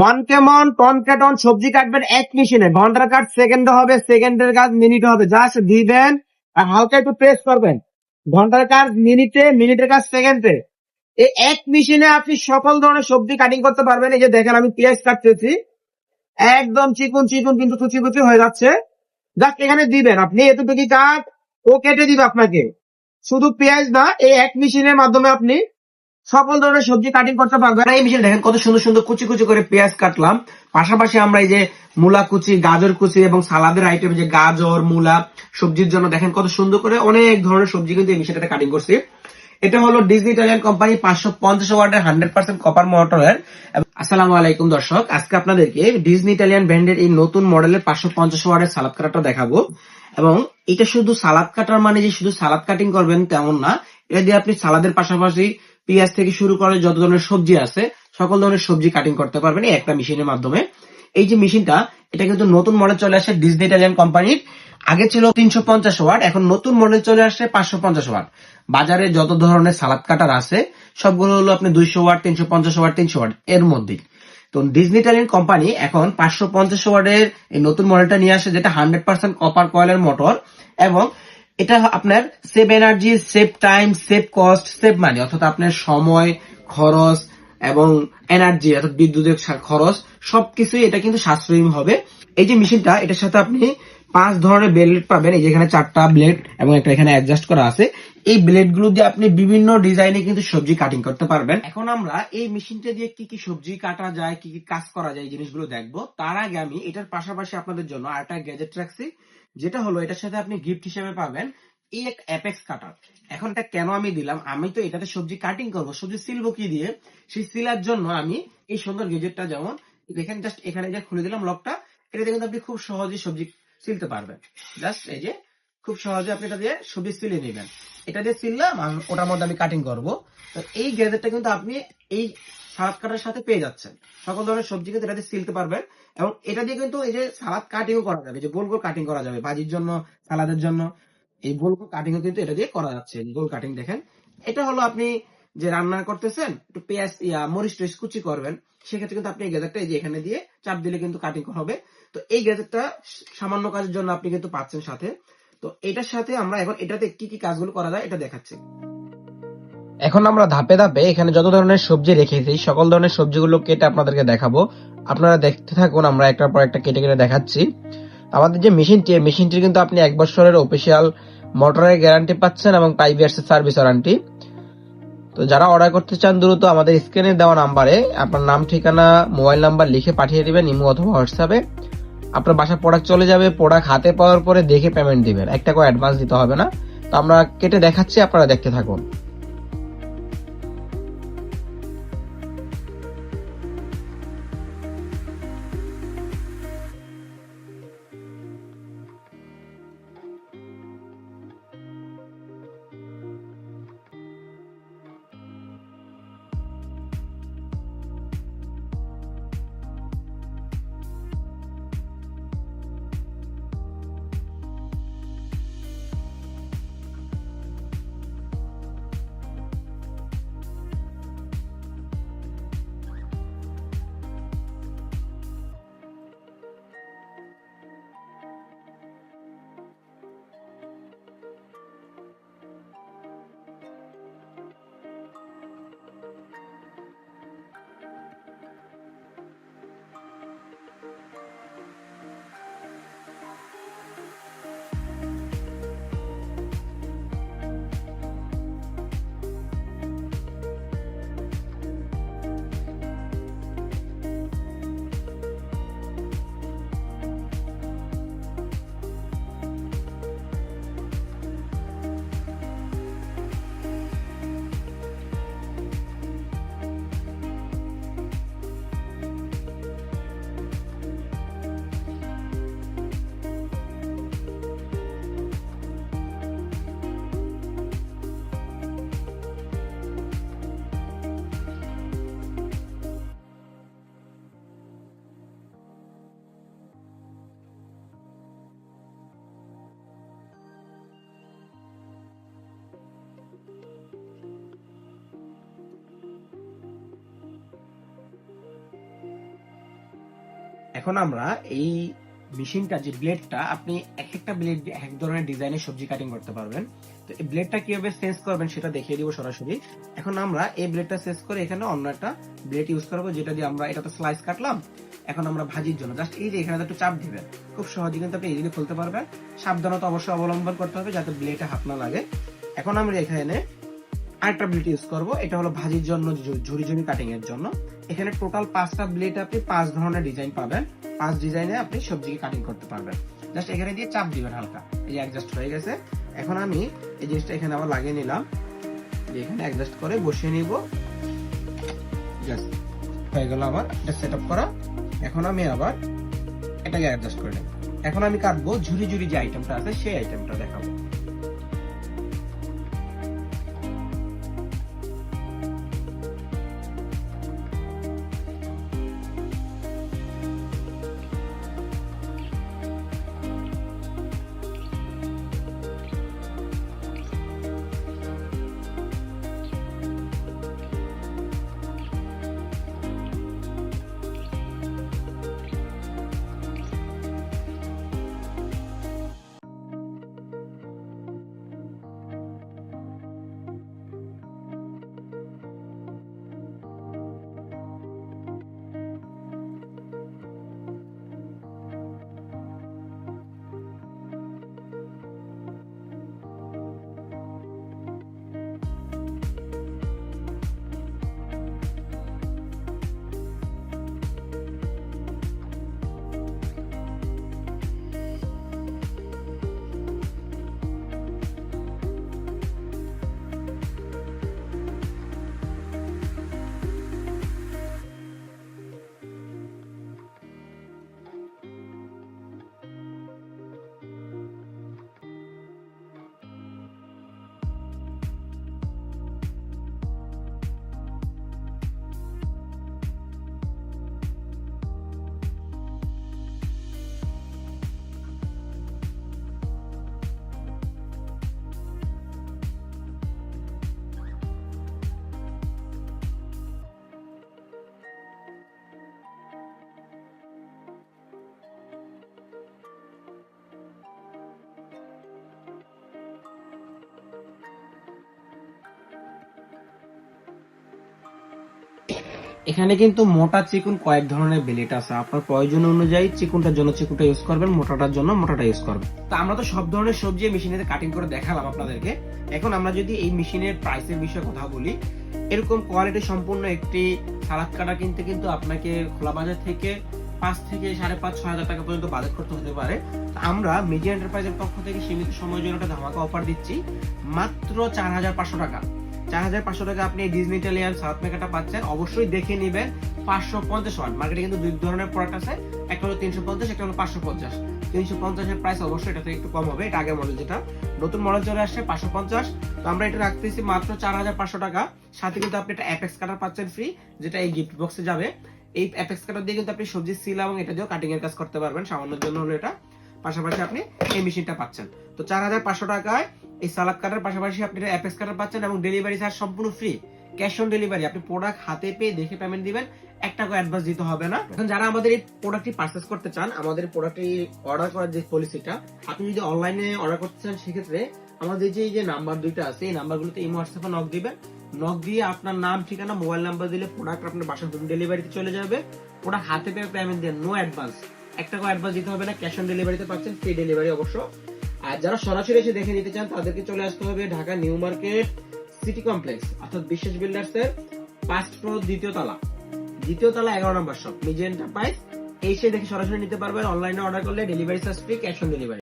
মনকে মন টনকে টন সবজি কাটবেন এক মেশিনে। ঘণ্টার কাজ সেকেন্ডে হবে সেকেন্ডের কাজ মিনিটে হবে। জাস্ট দিবেন আর হালকা একটু প্রেস করবেন। ঘণ্টার কাজ মিনিটে মিনিটের কাজ সেকেন্ডে এই এক মেশিনে আপনি সকল ধরনের সবজি কাটিং করতে পারবেন। এই যে দেখেন, আমি পেঁয়াজ কাটতেছি। একদম চিকুন চিকুন, কিন্তু কুচি কুচি হয়ে যাচ্ছে। জাস্ট এখানে দিবেন। আপনি এতটুকু কাট, ও কেটে দিবে আপনাকে। শুধু পেঁয়াজ না, এই এক মেশিনের মাধ্যমে আপনি সকল ধরনের সবজি কাটিং করতে পারবেন এই মেশিন দেখেন কত সুন্দর সুন্দর কুচি কুচি করে পেঁয়াজ কাটলাম। পাশাপাশি আমরা এই যে মূলা কুচি, গাজর কুচি এবং সালাদের আইটেম যে গাজর, মূলা সবজির জন্য দেখেন কত সুন্দর করে অনেক ধরনের সবজি কিন্তু এই মেশিনটাতে কাটিং করছি। এটা হলো ডিজনি ইটালিয়ান কোম্পানি পাঁচশো পঞ্চাশ ওয়ার্ডের হান্ড্রেড পার্সেন্ট কপার মোটরের আসসালামু আলাইকুম দর্শক, আজকে আপনাদেরকে ডিজনি ইটালিয়ান ব্র্যান্ডের এই নতুন মডেলের পাঁচশো পঞ্চাশ ওয়ার্ডের সালাদ কাটাটা দেখাবো। এবং এটা শুধু সালাদ কাটার মানে যে শুধু সালাদ কাটিং করবেন তেমন না, এটা দিয়ে আপনি সালাদের পাশাপাশি পেঁয়াজ থেকে শুরু করে যত ধরনের সবজি আছে, সকল ধরনের সবজি কাটিং করতে পারবেন একটা মেশিনের মাধ্যমে। এই যে মেশিনটা, এটা কিন্তু নতুন মডেল চলে আসে ডিজনি ইটালিয়ান কোম্পানির আগে ছিল তিনশো পঞ্চাশ ওয়াট, এখন নতুন মডেল চলে আসছে পাঁচশো পঞ্চাশ ওয়াট। বাজারে যত ধরনের সালাদ কাটার আছে, সবগুলো হলো আপনি দুইশো ওয়াট, তিনশো পঞ্চাশ ওয়াট, তিনশো ওয়াট এর মধ্যেই। তো ডিজনি ইটালিয়ান কোম্পানি এখন পাঁচশো পঞ্চাশ ওয়াটের এই নতুন মডেলটা নিয়ে আসে, যেটা হান্ড্রেড পার্সেন্ট কপার কয়েলের মোটর এবং এটা আপনার save energy save time save cost save money অর্থাৎ আপনার সময়, খরচ এবং এনার্জি অর্থাৎ বিদ্যুতের খরচ, সবকিছুই এটা কিন্তু সাশ্রয়ী হবে। এই যে মেশিনটা, এটার সাথে আপনি পাঁচ ধরনের ব্লেড পাবেন। এই যে এখানে চারটা ব্লেড এবং একটা এখানে অ্যাডজাস্ট করা আছে। এই ব্লেডগুলো দিয়ে আপনি বিভিন্ন ডিজাইনে কিন্তু সবজি কাটিং করতে পারবেন। এখন আমরা এই মেশিনটা দিয়ে কি কি সবজি কাটা যায়, কি কি কাজ করা যায়, এই জিনিসগুলো দেখব। তার আগে আমি এটার পাশাপাশি আপনাদের জন্য আরেকটা গ্যাজেট রাখছি। যেটা হলো, এটার সাথে আপনি গিফট হিসেবে পাবেন এই এক অ্যাপেক্স কাটার এখন এটা কেন আমি দিলাম? আমি তো এটাতে সবজি কাটিং করব, সবজি সিলবো কি দিয়ে সেই সিলার জন্য আমি এই সুন্দর গেজেটটা যেমন দেখেন জাস্ট এখানে যে খুলে দিলাম লকটা এটা কিন্তু আপনি খুব সহজে সবজি সিলতে পারবেন। জাস্ট এই যে খুব সহজে আপনি এটা দিয়ে সবজি সিলে নেবেন। এটা দিয়ে সিললাম আর ওটার মধ্যে আমি কাটিং করব। তো এই গ্যাজেটটা কিন্তু আপনি এই সালাদ কাটার সাথে পেয়ে যাচ্ছেন। সকল ধরনের সবজি কিন্তু এটা দিয়ে সিলতে পারবেন এবং এটা দিয়ে কিন্তু এই যে সালাদ কাটিংও করা যাবে, যে গোল গোল কাটিং করা যাবে ভাজির জন্য, সালাদের জন্য। এই গোল গোল কাটিংও কিন্তু এটা দিয়ে করা যাচ্ছে গোল কাটিং দেখেন। এটা হলো আপনি যে রান্না করতেছেন, একটু পেঁয়াজ, ইয়া, মরিচ টরিচ কুচি করবেন, সেক্ষেত্রে কিন্তু আপনি এই গ্যাজেটটা এই যে এখানে দিয়ে চাপ দিলে কিন্তু কাটিং হবে। তো এই গ্যাজেটটা সামান্য কাজের জন্য আপনি কিন্তু পাচ্ছেন সাথে। তো এটার সাথে আমরা এখন এটাতে কি কি কাজগুলো করা যায় এটা দেখাচ্ছি। এখন আমরা ধাপে ধাপে এখানে যত ধরনের সবজি রেখেছি, সকল ধরনের সবজিগুলো কেটে আপনাদেরকে দেখাবো। আপনারা দেখতে থাকুন, আমরা একটার পর একটা কেটে কেটে দেখাচ্ছি। আমাদের যে মেশিনটি, এই মেশিনটি কিন্তু আপনি এক বছরের অফিসিয়াল মোটরের গ্যারান্টি পাচ্ছেন এবং ফাইভ ইয়ার্স সার্ভিস ওয়ারান্টি তো যারা অর্ডার করতে চান, দ্রুত আমাদের স্ক্রিনে দেওয়া নাম্বারে আপনার নাম, ঠিকানা মোবাইল নাম্বার লিখে পাঠিয়ে দিবেন, ইমো অথবা হোয়াটসঅ্যাপে। আপনার বাসায় প্রোডাক্ট চলে যাবে প্রোডাক্ট হাতে পাওয়ার পরে দেখে পেমেন্ট দিবেন। একটা করে অ্যাডভান্স দিতে হবে না। তো আমরা কেটে দেখাচ্ছি, আপনারা দেখতে থাকুন। এখন আমরা এই মেশিনটা, যে ব্লেডটা আপনি এক একটা ব্লেড দিয়ে এক ধরনের ডিজাইনের সবজি কাটিং করতে পারবেন। তো এই ব্লেডটা কীভাবে সেন্স করবেন সেটা দেখিয়ে দিব সরাসরি। এখন আমরা এই ব্লেডটা সেন্স করে এখানে অন্য একটা ব্লেড ইউজ করব, যেটা দিয়ে আমরা এটা তো স্লাইস কাটলাম। এখন আমরা ভাজির জন্য জাস্ট এই যে এখানে একটু চাপ দিবেন, খুব সহজে কিন্তু আপনি ইজিলি খুলতে পারবেন। সাবধানতা অবশ্যই অবলম্বন করতে হবে, যাতে ব্লেডে হাত না লাগে। এখন আমরা এখানে আরেকটা ব্লেড ইউজ করব। এটা হলো ভাজির জন্য ঝুরি ঝুরি কাটিং এর জন্য। এখানে টোটাল পাঁচটা ব্লেড আপনি পাঁচ ধরনের ডিজাইন পাবেন। পাঁচ ডিজাইনে আপনি সবজিকে কাটিং করতে পারবেন। জাস্ট এখানে দিয়ে চাপ দিবেন হালকা। এই অ্যাডজাস্ট হয়ে গেছে। এখন আমি এই জিনিসটা এখানে আবার লাগিয়ে নিলাম। এখানে অ্যাডজাস্ট করে বসিয়ে নিব। জাস্ট হয়ে গেল আমার এটা সেট আপ করা। এখন আমি আবার এটাকে অ্যাডজাস্ট করে নেব। এখন আমি কাটবো ঝুরি ঝুরি যে আইটেমটা আছে, সেই আইটেমটা দেখাবো। এখানে কিন্তু মোটা চিকুন কয়েক ধরনের ব্লেড আছে। আপনার প্রয়োজন অনুযায়ী চিকুনটার জন্য চিকুনটা ইউজ করবেন, মোটাটার জন্য মোটাটা ইউজ করবেন। তো আমরা তো সব ধরনের সবজি মেশিনে কাটিং করে দেখালাম আপনাদেরকে। এখন আমরা যদি এই মেশিনের প্রাইসের বিষয়ে কথা বলি, এরকম কোয়ালিটি সম্পূর্ণ একটি সালাদ কাটা কিনতে কিন্তু আপনাকে খোলা বাজার থেকে পাঁচ থেকে সাড়ে পাঁচ, ছয় হাজার টাকা পর্যন্ত বাজেট করতে হতে পারে। আমরা মিডিয়া এন্টারপ্রাইজের পক্ষ থেকে সীমিত সময়ের জন্য একটা ধামাকা অফার দিচ্ছি, মাত্র চার হাজার পাঁচশো টাকা। চার হাজার পাঁচশো টাকা আপনি ডিজনি ইটালিয়ান সাউথ মেকাটা পাচ্ছেন। অবশ্যই দেখে নেবেন। পাঁচশো পঞ্চাশ ওয়াট মার্কেটে কিন্তু দুই ধরনের প্রোডাক্ট আছে। একটা হলো তিনশো পঞ্চাশ, একটা হলো পাঁচশো পঞ্চাশ। তিনশো পঞ্চাশের প্রাইস অবশ্যই এটা একটু কম হবে। এটা আগের মডেল যেটা। নতুন মডেল চলে আসছে, পাঁচশো পঞ্চাশ। তো আমরা এটা রাখতেছি মাত্র চার হাজার পাঁচশো টাকা। সাথে কিন্তু আপনি একটা অ্যাপেক্স কাটার পাচ্ছেন ফ্রি যেটা এই গিফট বক্সে যাবে। এই অ্যাপেক্স কাটার দিয়ে কিন্তু আপনি সবজি, সিল এবং এটা দিয়েও কাটিং এর কাজ করতে পারবেন। সামান্যর জন্য হলো এটা। পাশাপাশি আপনি এই মেশিনটা পাচ্ছেন। তো চার হাজার পাঁচশো টাকায় এই সালাদ কাটার পাশাপাশি আপনি অ্যাপেক্স কাটার পাচ্ছেন এবং ডেলিভারি চার্জ সম্পূর্ণ ফ্রি ক্যাশ অন ডেলিভারি আপনি প্রোডাক্ট হাতে পেয়ে দেখে পেমেন্ট দিবেন এক টাকা অ্যাডভান্স দিতে হবে না। এখন যারা আমাদের এই প্রোডাক্টটি পারচেস করতে চান, আমাদের প্রোডাক্টটি অর্ডার করার যে পলিসিটা আপনি যদি অনলাইনে অর্ডার করতে চান, সেক্ষেত্রে আমাদের যে এই যে নাম্বার দুইটা আছে, এই নাম্বারগুলোতে এই হোয়াটসঅ্যাপে নক দিবেন। নক দিয়ে আপনার নাম, ঠিকানা মোবাইল নাম্বার দিলে প্রোডাক্ট আপনার বাসার হোম ডেলিভারিতে চলে যাবে। প্রোডাক্ট হাতে পেয়ে পেমেন্ট দেন নো অ্যাডভান্স এক করে অ্যাডভান্স দিতে হবে না ক্যাশ অন ডেলিভারিতে পাচ্ছেন ফ্রি ডেলিভারি অবশ্য। আর যারা সরাসরি এসে দেখে নিতে চান, তাদেরকে চলে আসতে হবে Dhaka New Market City Complex, অর্থাৎ বিশেষ বিল্ডার্স এর ফার্স্ট ফ্লোর দ্বিতীয় তলা। দ্বিতীয় তলা এগারো নম্বর শপ নিজে এন্টারপ্রাইজ এসে দেখে সরাসরি নিতে পারবেন অনলাইনে অর্ডার করলে delivery charge free cash on delivery